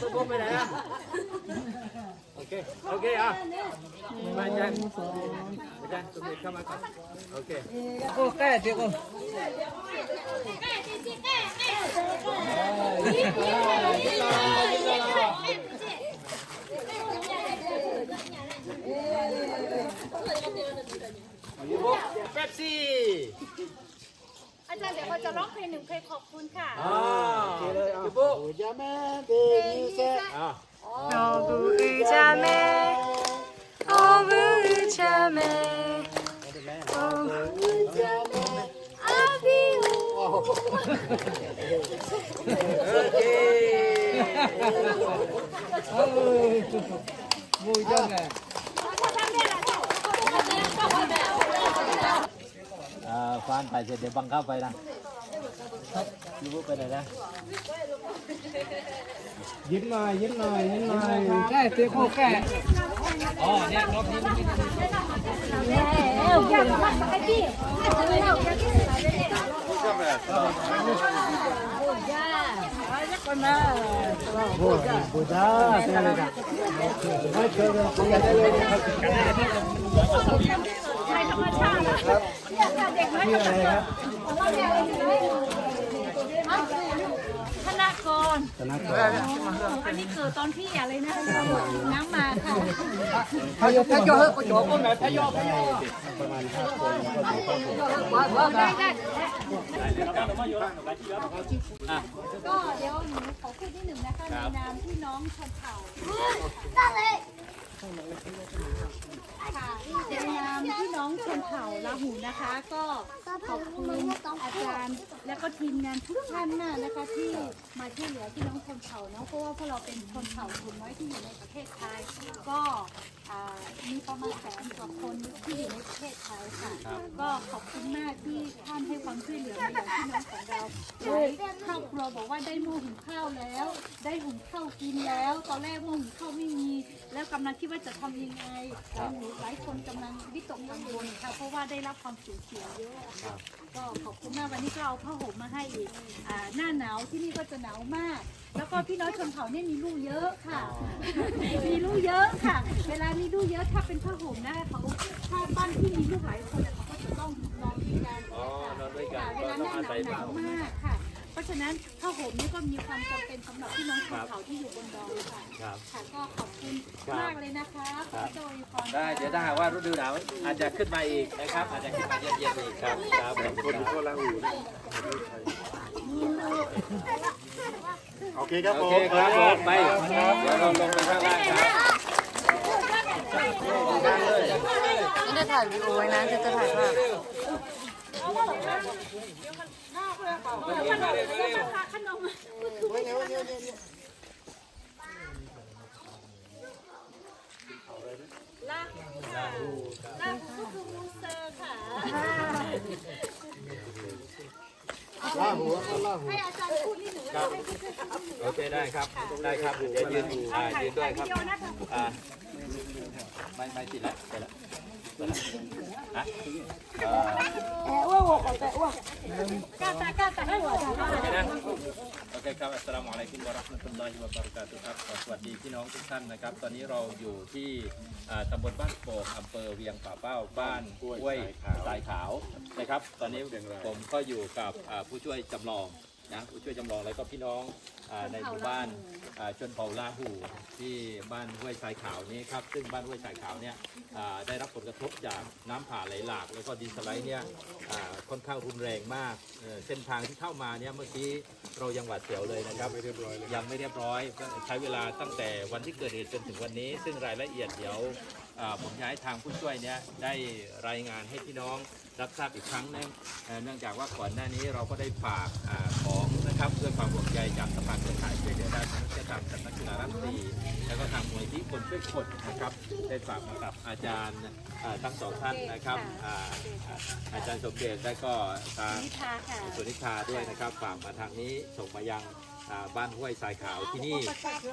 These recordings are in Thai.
ตัวพวกไปไหนอะ โอเค โอเคอะมาอาจารย์อาจารย์ตัวเด็กเข้ามาก่อนโอเคโอ้แก่เดี๋ยวก่อนเป๊ปซี่ อาจารย์เดี๋ยวเขาจะร้องเพลงหนึ่งเพลงขอบคุณค่ะ อ่าโอเคเลยอ่ะปุ๊บ อ่ะ 어부 의자매 어부 의자매 어부 의자매 아비오 โอเค มูจังไง อ่าฟานถ่ายเสร็จเดี๋ยวบังคับไปนะยูบุไปไหนนะยิ้มหน่อยยิ้มหน่อยยิ้มหน่อยแก่เดี๋ยวโอ้แก่อ๋อเนี่ยรอบนี้ไม่ได้โอ้บูดาเท่าไหร่กันไม่เคยเลย คุยกันได้เลยครับธรรมชาตินะครับเด็กน้อยชื่ออะไรครับธนากรธนากรอันนี้เกิดตอนที่อะไรนะน้ำมาค่ะพายพายเฮ้ยโจ้ก็ไหนพายพายประมาณห้าคนได้ได้ก็เดี๋ยวหนูขอพูดนิดหนึ่งนะคะในนามพี่น้องชนเผ่า ค่ะในนามพี่น้องชนเผ่าลาหูนะคะ ก็ขอบคุณอาจารย์ และก็ทีมงานทุกท่านมากนะคะที่มาช่วยเหลือพี่น้องชนเผ่าเนาะเพราะว่าพวกเราเป็นชนเผ่ากลุ่มน้อยที่อยู่ในประเทศไทยก็อ่ามีประมาณแสนกว่าคนที่อยู่ในประเทศไทยค่ะก็ขอบคุณมากที่ท่านให้ความช่วยเหลือมาอย่างพี่น้องของเราหลายครอบครัวบอกว่าได้หม้อหุงข้าวแล้ว ได้หุงข้าวกินแล้ว ตอนแรกหม้อหุงข้าวไม่มี แล้วกำลังคิดว่าจะทำยังไงหลายคนกำลังวิตกกังวลค่ะเพราะว่าได้รับความสูญเสียเยอะค่ะก็ขอบคุณมากวันนี้ก็เอาผ้าห่มมาให้อีกอ่าหน้าหนาวที่นี่ก็จะหนาวมาก แล้วก็พี่น้องชนเผ่าเนี่ยมีลูกเยอะค่ะ มีลูกเยอะค่ะ เวลามีลูกเยอะถ้าเป็นผ้าห่มนะเขาถ้าบ้านที่มีลูกหลายคนเนี่ยเขาก็จะต้องนอนด้วยกันอ๋อนอนด้วยกันค่ะเวก็ลาต้องหน้าอาหนาวศัยหนาวมากค่ะ เพราะฉะนั้นผ้าห่มนี่ก็มีความจำเป็นสำหรับพี่น้องชนเผ่าที่อยู่บนดอยค่ะครับค่ะก็ขอบคุณมากเลยนะคะขอโดยพรได้เดี๋ยวถ้าหากว่าฤดูหนาวอาจจะขึ้นมาอีกนะครับ อาจจะขึ้นมาเย็นๆอีกครับครับขอบคุณครับ โอเคครับโอผมเคครับผมไปเดี๋ยวเราลงไปข้างล่างครับไม่ได้ถ่ายวิดีโอไว้นะจะจะถ่ายภาพขนมลาหูค่ะลาหูก็คือมูเซอร์ค่ะ ล่าหัวล่าหัวให้อาจารย์พูดนิดหนึ่งแล้วให้พี่ช่วยทำโอเคได้ครับ ได้ครับเดี๋ยวยืนอ่ายืนด้วยครับอ่าไม่ไม่ติดละไปละ โอเคครับอัสสลามุอะลัยกุมวะเราะห์มะตุลลอฮิวะบะเราะกาตุฮ์ครับขอสวัสดีพี่น้องทุกท่านนะครับ ตอนนี้เราอยู่ที่อ่าตำบลบ้านโป่งอำเภอเวียงป่าเป้าบ้านห้วยสายขาวนะครับ ตอนนี้ผมก็อยู่กับอ่าผู้ช่วยจำลอง นะผู้ช่วยจำลองแล้วก็พี่น้องอ่าในหมู่บ้านอ่าชนเผ่าลาหูที่บ้านห้วยทรายขาวนี้ครับซึ่งบ้านห้วยทรายขาวเนี่ยอ่าได้รับผลกระทบจากน้ำป่าไหลหลากแล้วก็ดินสไลด์เนี่ยอ่าค่อนข้างรุนแรงมากเอ่อเส้นทางที่เข้ามาเนี่ยเมื่อกี้เรายังหวาดเสียวเลยนะครับ ไม่เรียบร้อยยังไม่เรียบร้อยก็ใช้เวลาตั้งแต่วันที่เกิดเหตุจนถึงวันนี้ ซึ่งรายละเอียดเดี๋ยวอ่าผมจะให้ทางผู้ช่วยเนี่ยได้รายงานให้พี่น้องรับทราบอีกครั้งนึงเอ่อเนื่องจากว่าก่อนหน้านี้เราก็ได้ฝากอาของ นะครับเพื่อความห่วงใยจากสภาเครือข่ายช่วยเหลือด้านมนุษยธรรมสำนักกีฬารัฐตรีแล้วก็ทางมูลนิธิคนช่วยคนนะครับ ได้ฝากมากับอาจารย์อ่าทั้งสองท่านนะครับอ่าอ่าอาจารย์สมเด็จและก็ทาง นิทาค่ะ สุนิชาด้วยนะครับฝากมาทางนี้ส่งมายังอ่า บ้านห้วยทรายขาวที่นี่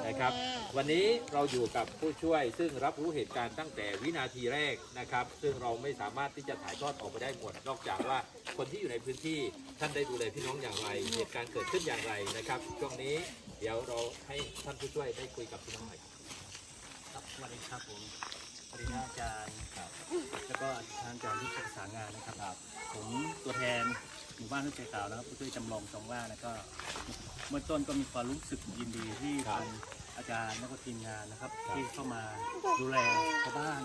นะครับ วันนี้เราอยู่กับผู้ช่วยซึ่งรับรู้เหตุการณ์ตั้งแต่วินาทีแรกนะครับ ซึ่งเราไม่สามารถที่จะถ่ายทอดออกไปได้หมด นอกจากว่าคนที่อยู่ในพื้นที่ท่านได้ดูแลพี่น้องอย่างไร เหตุการณ์เกิดขึ้นอย่างไรนะครับช่วงนี้เดี๋ยวเราให้ท่านผู้ช่วยได้คุยกับพี่น้องหน่อยครับครับสวัสดีครับผมสวัสดีท่านอาจารย์ครับแล้วก็ท่านอาจารย์ที่ปรึกษางานนะครับผมตัวแทน หมู่บ้านทุ่งใจขาวนะครับผู้ช่วยจำลองสองว่าแล้วก็เมื่อต้นก็มีความรู้สึกยินดีที่ทางอาจารย์แล้วก็ทีมงานนะครับ ที่เข้ามาดูแลชาวบ้าน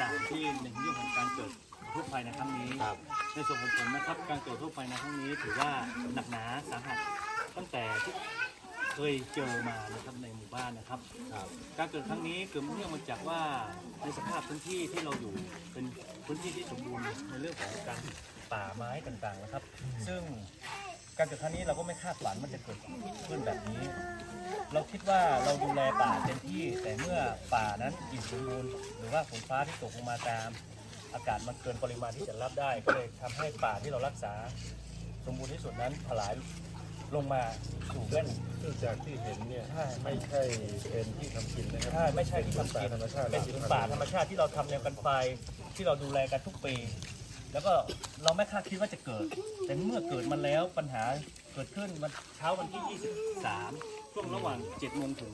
ต่างๆที่ในเรื่องของการเกิดทุกข์ภัยในครั้งนี้ครับในส่วนของผมนะครับ การเกิดทุกข์ภัยในครั้งนี้ ถือว่าหนักหนาสาหัสตั้งแต่ที่เคยเจอมานะครับในหมู่บ้านนะครับครับการเกิดครั้งนี้เกิดเนื่องมาจากว่าในสภาพพื้นที่ที่เราอยู่เป็น พื้นที่ที่สมบูรณ์ในเรื่องของการป่าไม้ต่างๆนะครับ ซึ่งการเกิดครั้งนี้เราก็ไม่คาดฝันมันจะเกิดขึ้นแบบนี้ เราคิดว่าเราดูแลป่าเต็มที่ แต่เมื่อป่านั้นอิ่มสมบูรณ์หรือว่าฝนฟ้าที่ตกลงมาตาม อากาศมันเกินปริมาณที่จะรับได้ ก็เลยทำให้ป่าที่เรารักษา สมบูรณ์ที่สุดนั้นถลาย ลงมาสู่แว่น ซึ่งจากที่เห็นเนี่ยไม่ใช่เป็นที่ทำกินนะครับใช่ไม่ใช่ที่ทำป่ากินธรรมชาติเป็นผืนป่าธรรมชาติที่เราทำแนวกันไฟที่เราดูแลกันทุกปี แล้วก็เราไม่คาดคิดว่าจะเกิด แต่เมื่อเกิดมันแล้วปัญหาเกิดขึ้นวันเช้าวันที่ 23 ช่วงระหว่าง7โมงถึง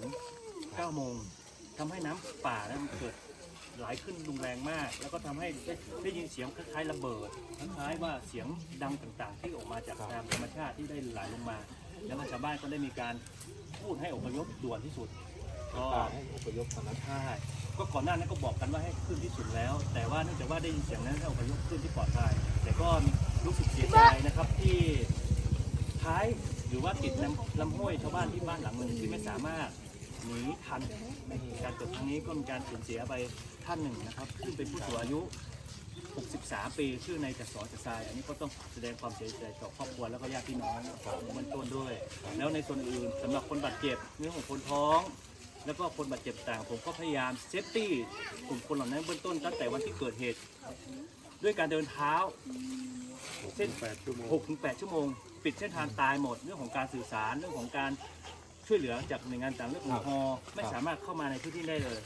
9โมงทำให้น้ำป่านั้นเกิด ไหลขึ้นรุนแรงมาก แล้วก็ทำให้ได้ได้ยินเสียงคล้ายๆระเบิดคล้ายๆว่าเสียงดังต่างๆ ที่ออกมาจากตามธรรมชาติที่ได้ไหลลงมา แล้วก็ชาวบ้านก็ได้มีการพูดให้อพยพด่วนที่สุด ก็ป่าให้อพยพธรรมชาติใช่ก็ก่อนหน้านั้นก็บอกกันว่าให้ขึ้นที่สุดแล้ว แต่ว่าเนื่องจากว่าได้ยินเสียงนั้นให้อพยพขึ้นที่ปลอดภัยแต่ก็รู้สึกเสียใจนะครับที่ท้ายหรือว่าติดลำลำห้วยชาวบ้านที่บ้านหลังหนึ่งที่ไม่สามารถ หนีทันในการเกิดครั้งนี้ก็มีการสูญเสียไปท่านหนึ่งนะครับซึ่งเป็นผู้สูงอายุ 63 ปีชื่อนายกระสอนกระทราย อันนี้ก็ต้องแสดงความเสียใจต่อครอบครัวแล้วก็ญาติพี่น้องของมันต้นด้วย แล้วในส่วนอื่นสำหรับคนบาดเจ็บเรื่องของคนท้อง แล้วก็คนบาดเจ็บต่างผมก็พยายามเซฟตี้กลุ่มคนเหล่านั้นเบื้องต้นตั้งแต่วันที่เกิดเหตุ ด้วยการเดินเท้าเส้นแปดชั่วโมง6ถึง8ชั่วโมง ปิดเส้นทางตายหมดเรื่องของการสื่อสารเรื่องของการ ช่วยเหลือจากหน่วยงานต่างเรื่องของฮอไม่สามารถเข้ามาในพื้นที่ได้เลย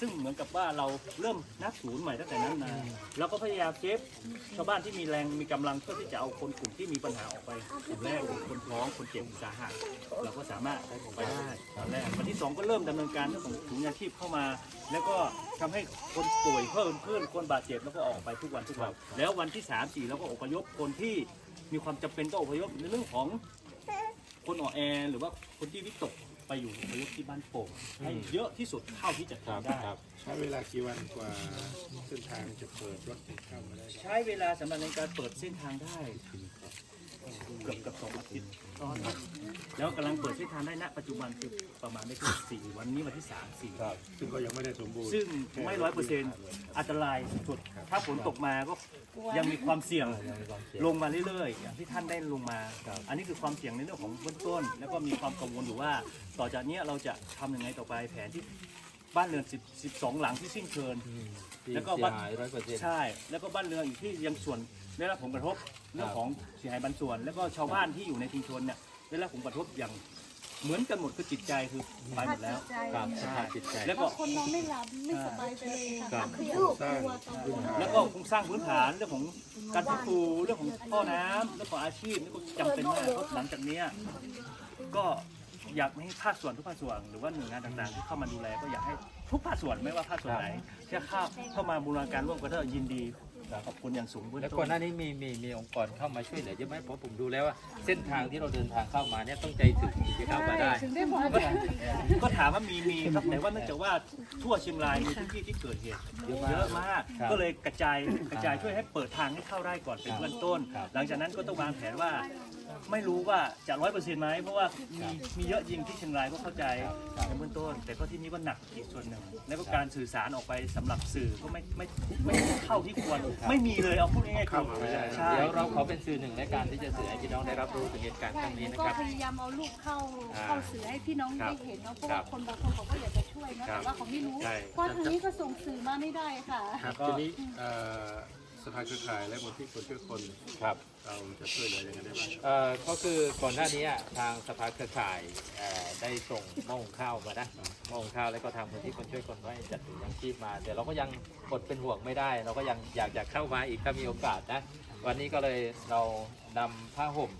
ซึ่งเหมือนกับว่าเราเริ่มนับศูนย์ใหม่ตั้งแต่นั้นมาเราก็พยายามเซฟชาวบ้านที่มีแรงมีกำลังเพื่อที่จะเอาคนกลุ่มที่มีปัญหาออกไปกลุ่มแรกคนท้องคนเจ็บสาหัสเราก็สามารถออกไปได้ตอนแรกวันที่สองก็เริ่มดำเนินการเรื่องของถุงยางชีพเข้ามา แล้วก็ทำให้คนป่วยเพิ่มขึ้นคนบาดเจ็บแล้วก็ออกไปทุกวันทุกวันแล้ววันที่สามสี่เราก็อพยพคนที่ มีความจำเป็นต้องอพยพในเรื่องของ คนอ่อนแอหรือว่าคนที่วิตกไปอยู่อพยพที่บ้านโป่งให้เยอะที่สุดเท่าที่จะครับทำได้ครับใช้เวลากี่วันกว่าเส้นทางจะเปิดรถเข้ามาได้ครับใช้เวลาสำหรับในการเปิดเส้นทางได้ เกือบกับสองอาทิตย์ตอนแล้วกำลังเปิดเส้นทางได้ณปัจจุบันคือประมาณได้แค่สี่วันนี้วันที่สามสี่ครับ ซึ่งก็ยังไม่ได้สมบูรณ์ซึ่งไม่ร้อยเปอร์เซ็นต์อันตรายสุดถ้าฝนตกมาก็ยังมีความเสี่ยงลงมาเรื่อยๆอย่างที่ท่านได้ลงมา อันนี้คือความเสี่ยงในเรื่องของเบื้องต้น แล้วก็มีความกังวลอยู่ว่า ต่อจากเนี้ยเราจะทำยังไงต่อไปแผนที่บ้านเรือน10 12 หลังที่สิ้นเชิญที่แล้วก็เสียบ้านหายร้อยเปอร์เซ็นต์ใช่ แล้วก็บ้านเรือนอีกที่ยังส่วน ได้รับผลกระทบเรื่องของเสียหายบางส่วน แล้วก็ชาวบ้านที่อยู่ในชุมชนเนี่ยได้รับผลกระทบอย่างเหมือนกันหมดคือจิตใจคือไปหมดแล้ว ครับสภาพจิตใจ แล้วก็คนนอนไม่หลับไม่สบายใจเลยค่ะครับคือสร้างกลัวกังวลแล้วก็โครงสร้างพื้นฐานเรื่องของการฟื้นฟูเรื่องของท่อน้ำเรื่องของอาชีพนี่ก็จำเป็นมากเพราะหลังจากเนี้ยก็อยากให้ภาคส่วนทุกภาคส่วนหรือว่าหน่วยงานต่างๆที่เข้ามาดูแลก็อยากให้ทุกภาคส่วนไม่ว่าภาคส่วนไหนที่เข้าเข้ามาบูรณาการร่วมกันก็ยินดี ขอบคุณอย่างสูงเบื้องแล้วต้ก่อนนหน้านี้มีมีมีองค์กรเข้ามาช่วยเหลือเยอะไหมเพราะผมดูแล้วว่าเส้นทางที่เราเดินทางเข้ามาเนี่ยต้องใจถึงถึงจะเข้ามาได้ ถึงได้บอกก็ก็ถามว่ามีมีครับแต่ว่าเนื่องจากว่าทั่วเชียงรายมีพื้นที่ที่เกิดเหตุเยอะมากเยอะมาก ครับก็เลยกระจายกระจายช่วยให้เปิดทางให้เข้าได้ก่อนเป็นเบื้องต้น ครับ หลังจากนั้นก็ต้องวางแผนว่า ไม่รู้ว่าจะร้อยเปอร์เซ็นต์ไหมเพราะว่ามีมีเยอะยิงที่เชียงรายก็เข้าใจในเบื้องต้น แต่ก็ที่นี่ก็หนักอีกส่วนหนึ่งแล้วก็การสื่อสารออกไปสำหรับสื่อก็ไม่ไม่ไม่เท่าที่ควร ไม่มีเลยเอาพูดง่ายๆเข้ามาไม่ได้ใช่เดี๋ยวเราขอเป็นสื่อหนึ่งในการที่จะสื่อให้พี่น้องได้รับรู้ถึงเหตุการณ์ครั้งนี้นะก็ครับ พยายามเอาลูกเข้าอ่าเข้าสื่อให้พี่น้องครัได้บเห็นเนาะเพราะครัว่าบคนบางคนเขาก็อยากจะช่วยนะครัแต่บว่าเขาไม่รู้ใช่เพราะทางนี้ก็ส่งสื่อมาไม่ได้ค่ะ ครับทีนี้เอ่อ สภาเครือข่ายและมูลที่คนช่วยคนครับ เราจะช่วยเหลือยังไงได้บ้างครับเอ่อก็คือก่อนหน้านี้อะทางสภาเครือข่ายเอ่อได้ส่งหม้อหุงข้าวมานะหม้อหุงข้าวแล้วก็ทางมูลที่คนช่วยคนไว้จัดถุงยังชีพมา แต่เราก็ยังอดเป็นห่วงไม่ได้ เราก็ยังอยากจะเข้ามาอีกถ้ามีโอกาสนะ วันนี้ก็เลยเรานำผ้าห่ม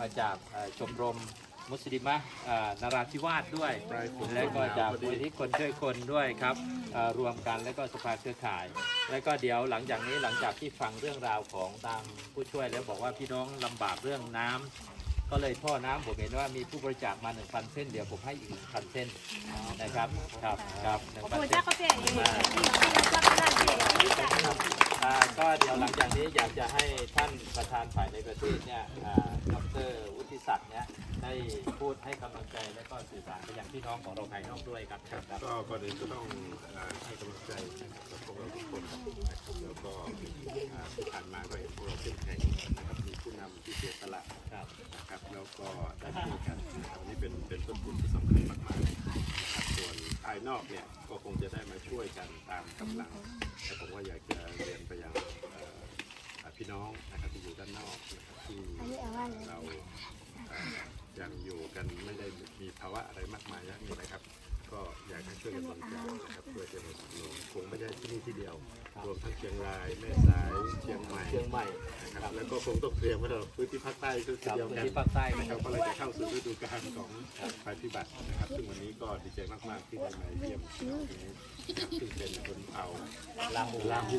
มาจากเอ่อชมรม มุสลิมะเอ่อนราธิวาสด้วยปลายฝนและก็จากพอดีมูลที่คนช่วยคนด้วยครับเอ่อรวมกันแล้วก็สภาเครือข่าย แล้วก็เดี๋ยวหลังจากนี้หลังจากที่ฟังเรื่องราวของทางผู้ช่วยแล้วบอกว่าพี่น้องลำบากเรื่องน้ำก็เลยท่อน้ำผมเห็นว่ามีผู้บริจาคมา 1,000 เส้น เดี๋ยวผมให้อีก 1,000 เส้นนะครับครับครับ1,000โอ้เส้จ้านก็เจ๊เองที่ที่รับประทานเจ๊อ่าก็เดี๋ยวหลังจากนี้อยากจะให้ท่านประธานฝ่ายในประเทศเนี่ยอ่าดรวุฒิศักดิ์เนี่ย ได้พูดให้กำลังใจและก็สื่อสารไปยังพี่น้องของเราภายนอกด้วยครับครับก็ก่อนอื่นก็ต้องอ่าให้กำลังใจนะครับกับพวกเราทุกคนนะครับแล้วก็อ่าที่ผ่านมาก็เห็นพวกเราเข้มแข็งนะครับมีผู้นำที่เสียสละครับนะครับแล้วก็ได้ช่วยกันนะครับอันนี้เป็นเป็นต้นทุนที่สำคัญมากๆนะครับส่วนภายนอกเนี่ยก็คงจะได้มาช่วยกันตามกำลังแต่ผมว่าอยากจะเรียนไปยังเอ่ออ่าพี่น้องนะครับที่อยู่ด้านนอกนะครับที่เราเอ่อ ยังอยู่กันไม่ได้มีภาวะอะไรมากมายอย่างนี้นะครับ ก็อยากให้ช่วยกันบริจาคนะครับเพื่อจะมาสนับสนุนคงไม่ได้ที่นี่ที่เดียว รวมทั้งเชียงรายแม่สายเชียงใหม่เชียงใหม่นะครับแล้วก็คงต้องเตรียมไว้สำหรับพื้นที่ภาคใต้คือครับเดียวกันที่ภาคใต้นะนะคครัรับบก็เลยจะเข้าสู่ฤดูกาลของภัยพิบัตินะครับ ซึ่งวันนี้ก็ดีใจมากๆที่ได้มาเยี่ยมพี่น้องตรงนี้นะครับซึ่งเป็นคนเผ่าลาหูลาหู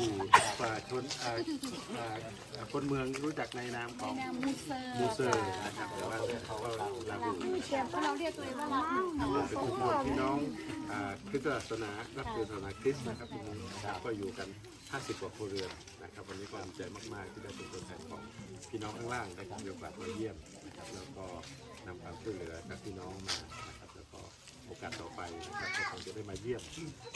ป่าชนอ่าอ่าอ่าคนเมืองรู้จักในนามของนามมูเซอร์มูเซอร์นะครับแต่ว่าเขาก็ลาหูเพราะเราเรียกตัวเองว่าลาหูเป็นกลุ่มพี่น้องอ่าคริสตศาสนานับถือศาสนาคริสต์นะครับที่นี่นะครับก็อยู่กัน 50 กว่าครัวเรือนนะครับวันนี้ก็ดีใจมากๆ ที่ได้เป็นตัวแทนของพี่น้องข้างล่างได้มีโอกาสมาเยี่ยมนะครับแล้วก็นำความช่วยเหลือจากพี่น้องมานะครับแล้วก็โอกาสต่อไปนะครับก็คงจะได้มาเยี่ยม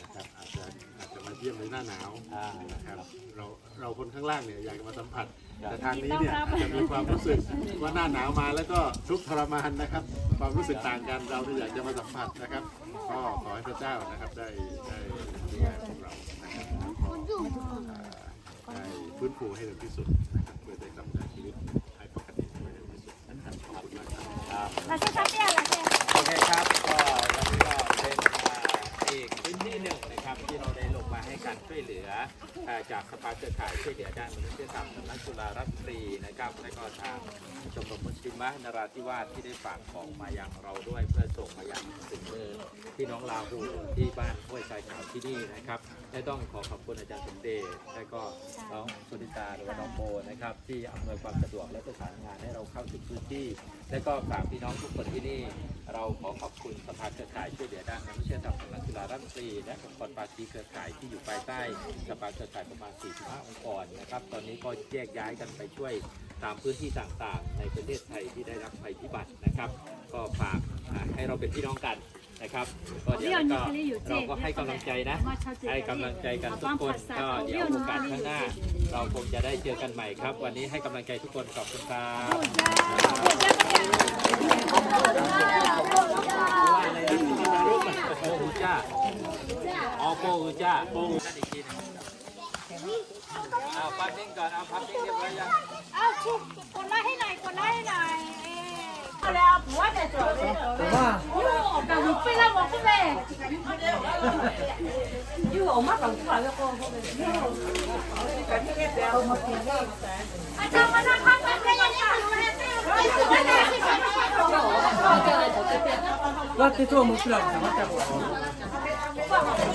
นะครับอาจจะอาจจะมาเยี่ยมในหน้าหนาวอ่านะครับเราเราคนข้างล่างเนี่ยอยากจะมาสัมผัสแต่ทางนี้เนี่ยอาจจะมีความรู้สึกว่าหน้าหนาวมาแล้วก็ทุกข์ทรมานนะครับ ความรู้สึกต่างกันเราเนี่ยอยากจะมาสัมผัสนะครับ ก็ขอให้พระเจ้านะครับได้ได้ดูแลพวกเรานะครับแล้วก็เอ่อได้ฟื้นฟูให้เร็วที่สุดนะครับเพื่อได้กลับมาชีวิตให้ปกติเร็วที่สุดนะครับขอบคุณมากครับครับเราจะทำเนี่อะไรเนี่ยโอเคครับก็วันนี้ก็เป็นอีกพื้นที่หนึ่งนะครับที่เราได้ลงมาให้การช่วยเหลือจากสภาเครือข่ายช่วยเหลือด้านมนุษยธรรมสำนักจุฬารัตน์ตรีนะครับและก็ทางชมรมมุสลิมะนราธิวาสที่ได้ฝากของมายังเราด้วยเพื่อส่งมายังถึงมือ พี่น้องลาหูที่บ้านห้วยทรายขาวที่นี่นะครับและต้องขอขอบคุณอาจารย์สมเด็จและก็น้องสุนิตาหรือว่าน้องโบนะครับ ที่อำนวยความสะดวกและประสานงานให้เราเข้าถึงพื้นที่ และก็ฝากพี่น้องทุกคนที่นี่ เราขอขอบคุณสภาเครือข่ายช่วยเหลือด้านมนุษยธรรมสำนักจุฬารัตน์ตรีและองค์กรปาชีเครือข่ายที่อยู่ภายใต้สภาเครือข่ายประมาณ 45 องค์กรนะครับ ตอนนี้ก็แยกย้ายกันไปช่วยตามพื้นที่ต่างๆ ในประเทศไทยที่ได้รับภัยพิบัตินะครับ ก็ฝากอ่าให้เราเป็นพี่น้องกัน นะครับก็เดี๋ยวก็เราก็ให้กำลังใจนะ ให้กำลังใจกันทุกคนก็เดี๋ยวโอกาสข้างหน้า เราคงจะได้เจอกันใหม่ครับ วันนี้ให้กำลังใจทุกคนขอบคุณครับพูดยากพูดยากก็เนี่ยโปอูจ้าอ๋อโปอูจ้าโปอูจ้าอีกทีหนึงเอาพักนิ่งก่อนเอาพักนิ่งเรียบร้อยยังเอาชุบกดไลค์ให้หน่อยกดไลค์ให้หน่อย わっったこ。